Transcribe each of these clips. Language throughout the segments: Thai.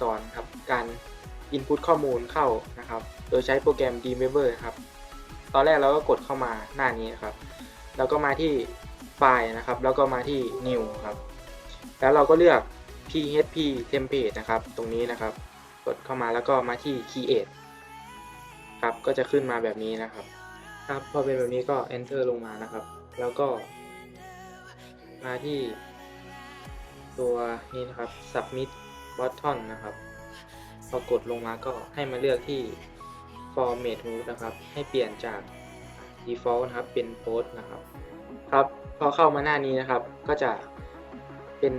จะมาสอนครับการ input ข้อมูลเข้านะครับ โดยใช้โปรแกรม d m e m b e r ครับ ตอนแรกเราก็กดเข้ามาหน้านี้นะครับ แล้วก็มาที่ไฟล์นะครับ แล้วก็มาที่ new ครับ แล้วเราก็เลือก php template นะครับ ตรงนี้นะครับ กดเข้ามาแล้วก็มาที่ create ครับ ก็จะขึ้นมาแบบนี้นะครับ ครับพอเป็นแบบนี้ก็ enter ลงมานะครับ แล้วก็ มาที่ตัวนี้นะครับ submit button นะครับ พอกดลงมาก็ให้มาเลือกที่ format mode นะครับ ให้เปลี่ยนจาก default นะครับ เป็น post นะครับ ครับ พอเข้ามาหน้านี้นะครับ ก็จะเป็น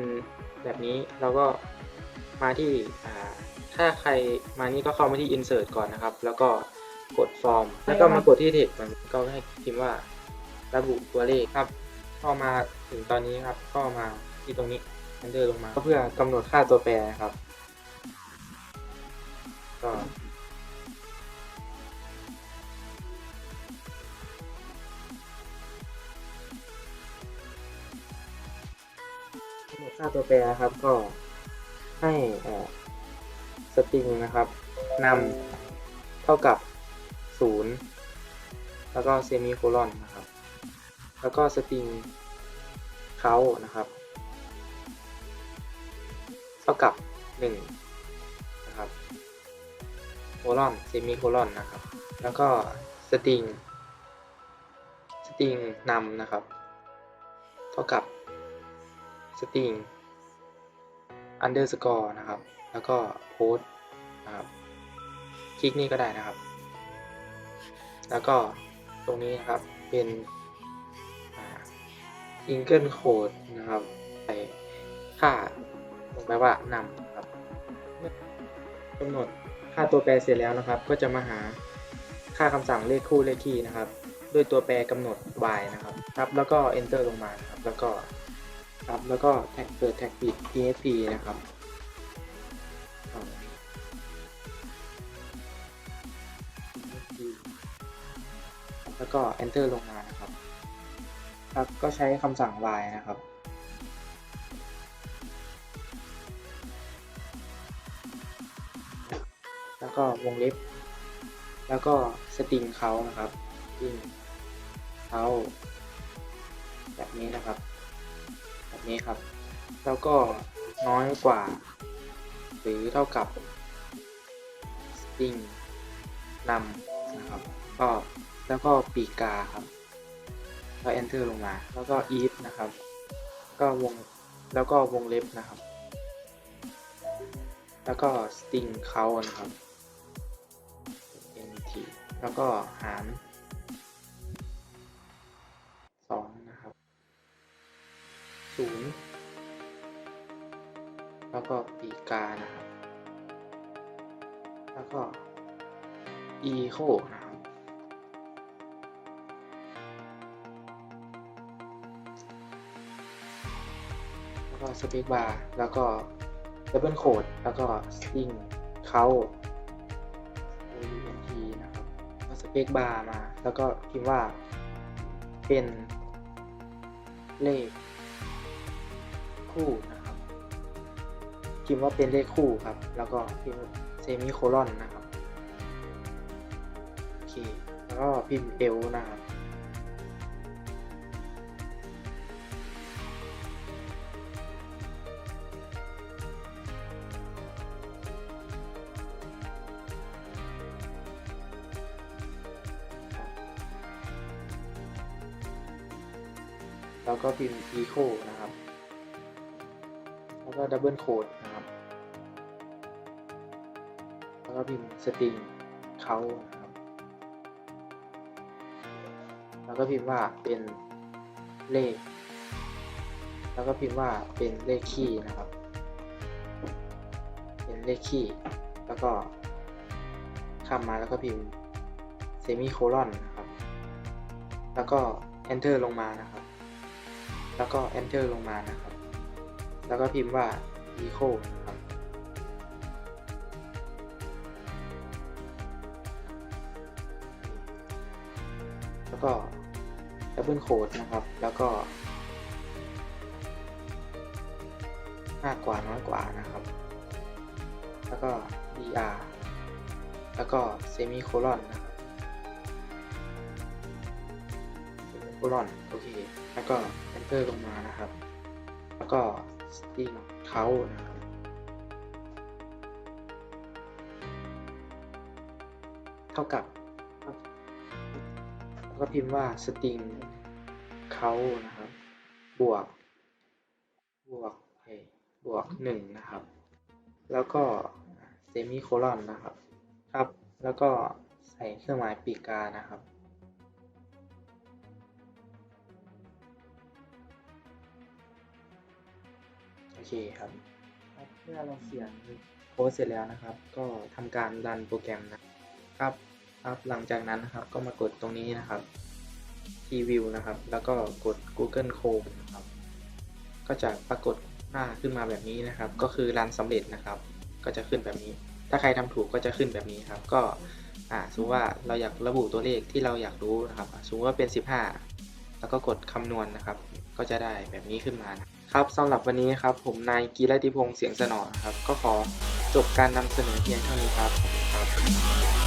แบบนี้ เราก็มาที่ถ้าใครมานี่ก็เข้ามาที่ insert ก่อนนะครับ แล้วก็กด form แล้วก็มากดที่ text มันก็ให้พิมพ์ว่าระบุตัวเลขครับ พอมาถึงตอนนี้ครับ ก็มาที่ตรงนี้ enter ลงมา เพื่อกำหนดค่าตัวแปรนะครับ ก็กำหนดค่าตัวแปรครับก็ให้สตริงนะครับนำเท่ากับ 0 แล้วก็เซมิโคลอนนะครับ แล้วก็สตริงเขานะครับ เท่ากับ1นะครับโคลอนเซมิโคลอนนะครับ แล้วก็สตริงสตริงนำนะครับ เท่ากับสตริง underscore นะครับ แล้วก็โพสนะครับ คลิกนี่ก็ได้นะครับ แล้วก็ตรงนี้นะครับเป็น single code นะครับ ใส่ค่า ลงไปว่านำครับกำหนดค่าตัวแปรเสร็จแล้วนะครับ ก็จะมาหาค่าคำสั่งเลขคู่เลขคี่นะครับ ด้วยตัวแปรกำหนด y นะครับครับแล้วก็ enter ลงมาครับแล้วก็ครับแล้วก็แท็กเปิดแท็กปิด php นะครับแล้วก็ enter ลงมานะครับ ครับก็ใช้คำสั่ง y นะครับ ก็วงเล็บ แล้วก็สตริงเขานะครับสตริงเขาแบบนี้นะครับ แบบนี้ครับ แล้วก็น้อยกว่า หรือเท่ากับ string นำนะครับก็แล้วก็ปีกาครับก็ enter ลงมา แล้วก็ if นะครับ ก็วงแล้วก็วงเล็บนะครับ แล้วก็ string เขานะครับ แล้วก็หารสองนะครับศูนย์แล้วก็ปีกานะครับ แล้วก็ echo นะครับ แล้วก็ space bar แล้วก็ double quote แล้วก็ string เขา เอา space bar มา แล้วก็พิมพ์ว่าเป็นเลขคู่นะครับพิมพ์ว่าเป็นเลขคู่ครับ แล้วก็พิมพ์เซมิโคลอนนะครับ โอเค แล้วก็พิมพ์เอลนะครับ แล้วก็พิมพ์ echo นะครับ แล้วก็ดับเบิลโคดนะครับ แล้วก็พิมพ์สตริงเขานะครับ แล้วก็พิมพ์ว่าเป็นเลข แล้วก็พิมพ์ว่าเป็นเลขคี่นะครับ เป็นเลขคี่ แล้วก็ข้ามมาแล้วก็พิมพ์เซมิโคลอนนะครับ แล้วก็ enter ลงมานะครับ แล้วก็ enter ลงมานะครับ แล้วก็พิมพ์ว่า echo นะครับแล้วก็ double quote นะครับ แล้วก็มากกว่าน้อยกว่านะครับ แล้วก็ dr แล้วก็เซมิโคลอนนะครับ เซมิโคลอนโอเค แล้วก็ enter ลงมานะครับ แล้วก็ string count นะครับเท่ากับ แล้วก็พิมพ์ว่า string count นะครับ บวก บวกเอ้บวกหนึ่งนะครับ แล้วก็เซมิโคลอนนะครับ ครับ แล้วก็ใส่เครื่องหมายปีกกานะครับ อเคครับครับเมื่อเราเขียนโค้ดเสร็จแล้วนะครับ ก็ทำการรันโปรแกรมนะครับครับหลังจากนั้นนะครับก็มากดตรงนี้นะครับ Preview นะครับ แล้วก็กด Google Chrome นะครับ ก็จะปรากฏหน้าขึ้นมาแบบนี้นะครับ ก็คือรันสำเร็จนะครับ ก็จะขึ้นแบบนี้ ถ้าใครทำถูกก็จะขึ้นแบบนี้ครับ ก็อ่าสมมติว่าเราอยากระบุตัวเลขที่เราอยากรู้นะครับอะสมมติว่าเป็น 15 แล้วก็กดคำนวณนะครับ ก็จะได้แบบนี้ขึ้นมานะครับสำหรับวันนี้ครับผมนายกีรติพงษ์เสียงสนอครับ ก็ขอจบการนำเสนอเพียงเท่านี้ครับขอบคุณครับ